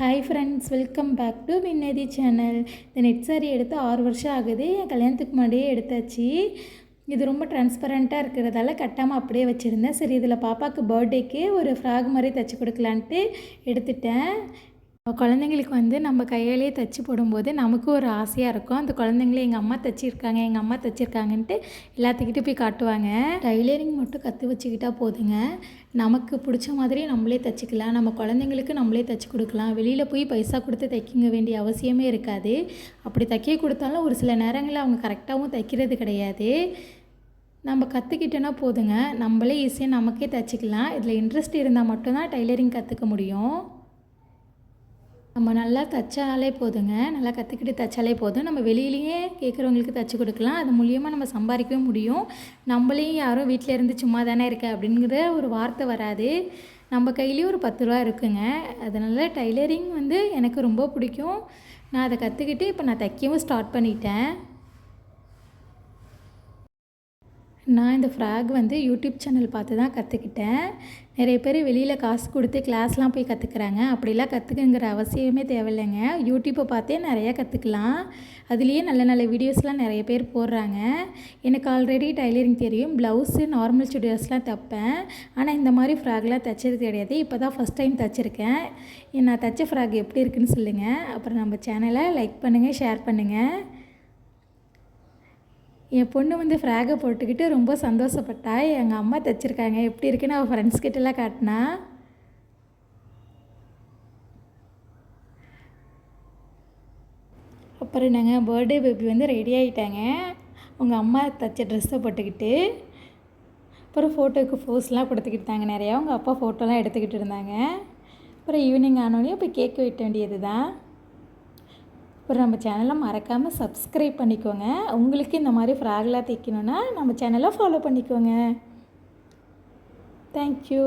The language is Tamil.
Hi friends welcome back to Vinnathi channel இந்த நெட் சாரி எடுத்து ஆறு வருஷம் ஆகுது. என் கல்யாணத்துக்கு முன்னாடியே எடுத்தாச்சு. இது ரொம்ப டிரான்ஸ்பரண்ட்டாக இருக்கிறதால கட்டாமல் அப்படியே வச்சுருந்தேன். சரி இதில் பாப்பாவுக்கு பர்த்டேக்கு ஒரு ஃப்ராக் மாதிரி தைச்சி கொடுக்கலான்ட்டு எடுத்துட்டேன். குழந்தைங்களுக்கு வந்து நம்ம கையாலேயே தைச்சி போடும்போது நமக்கும் ஒரு ஆசையாக இருக்கும். அந்த குழந்தைங்களே எங்கள் அம்மா தைச்சிருக்காங்க எங்கள் அம்மா தைச்சிருக்காங்கன்ட்டு எல்லாத்துக்கிட்டே போய் காட்டுவாங்க. டைலரிங் மட்டும் கற்று வச்சுக்கிட்டா போதுங்க. நமக்கு பிடிச்ச மாதிரி நம்மளே தைச்சிக்கலாம். நம்ம குழந்தைங்களுக்கு நம்மளே தைச்சி கொடுக்கலாம். வெளியில் போய் பைசா கொடுத்து தைக்க வேண்டிய அவசியமே இருக்காது. அப்படி தைக்க கொடுத்தாலும் ஒரு சில நேரங்களில் அவங்க கரெக்டாகவும் தைக்கிறது கிடையாது. நம்ம கற்றுக்கிட்டோன்னா போதுங்க. நம்மளே ஈஸியாக நமக்கே தைச்சிக்கலாம். இதில் இன்ட்ரெஸ்ட் இருந்தால் மட்டும்தான் டைலரிங் கற்றுக்க முடியும். நம்ம நல்லா தைச்சாலே போதுங்க. நல்லா கற்றுக்கிட்டு தைச்சாலே போதும். நம்ம வெளியிலேயே கேட்குறவங்களுக்கு தைச்சி கொடுக்கலாம். அது மூலியமாக நம்ம சம்பாதிக்கவே முடியும். நம்மளையும் யாரும் வீட்டில் இருந்து சும்மா தானே இருக்க அப்படிங்கிற ஒரு வார்த்தை வராது. நம்ம கையிலேயும் ஒரு பத்து ரூபா இருக்குங்க. அதனால் டைலரிங் வந்து எனக்கு ரொம்ப பிடிக்கும். நான் அதை கற்றுக்கிட்டு இப்போ நான் தைக்கவும் ஸ்டார்ட் பண்ணிட்டேன். நான் இந்த ஃப்ராக் வந்து யூடியூப் சேனல் பார்த்து தான் கற்றுக்கிட்டேன் நிறைய பேர் வெளியில் காசு கொடுத்து கிளாஸ்லாம் போய் கற்றுக்குறாங்க அப்படிலாம் கற்றுக்குங்கிற அவசியமே தேவையில்லைங்க. யூடியூப்பை பார்த்தே நிறையா கற்றுக்கலாம் அதுலேயே நல்ல நல்ல வீடியோஸ்லாம் நிறைய பேர் போடுறாங்க. எனக்கு ஆல்ரெடி டைலரிங் தெரியும். ப்ளவுஸு நார்மல் சுடிதார்ஸ்லாம் தைப்பேன். ஆனால் இந்த மாதிரி ஃப்ராக்லாம் தைச்சது கிடையாது. இப்போ தான் ஃபஸ்ட் டைம் தைச்சிருக்கேன். நான் தைச்ச ஃப்ராக் எப்படி இருக்குன்னு சொல்லுங்கள் அப்புறம் நம்ம சேனலை லைக் பண்ணுங்கள் ஷேர் பண்ணுங்கள் என் பொண்ணு வந்து ஃப்ராகை போட்டுக்கிட்டு ரொம்ப சந்தோஷப்பட்டா. எங்கள் அம்மா தைச்சிருக்காங்க. எப்படி இருக்குன்னு அவள் ஃப்ரெண்ட்ஸ் கிட்டலாம் காட்டினா. அப்புறம் நாங்கள் பர்த்டே பேபி வந்து ரெடி ஆகிட்டாங்க உங்கள் அம்மா தைச்ச ட்ரெஸ்ஸை போட்டுக்கிட்டு அப்புறம் ஃபோட்டோவுக்கு ஃபோஸ்லாம் கொடுத்துக்கிட்டாங்க நிறையா. உங்கள் அப்பா ஃபோட்டோலாம் எடுத்துக்கிட்டு இருந்தாங்க. அப்புறம் ஈவினிங் ஆனோடனே போய் கேக் வெட்ட வேண்டியது தான் அப்புறம் நம்ம சேனலை மறக்காமல் சப்ஸ்கிரைப் பண்ணிக்கோங்க. உங்களுக்கு இந்த மாதிரி ஃப்ராக்லாம் தைக்கணுன்னா நம்ம சேனலை ஃபாலோ பண்ணிக்கோங்க. தேங்க்யூ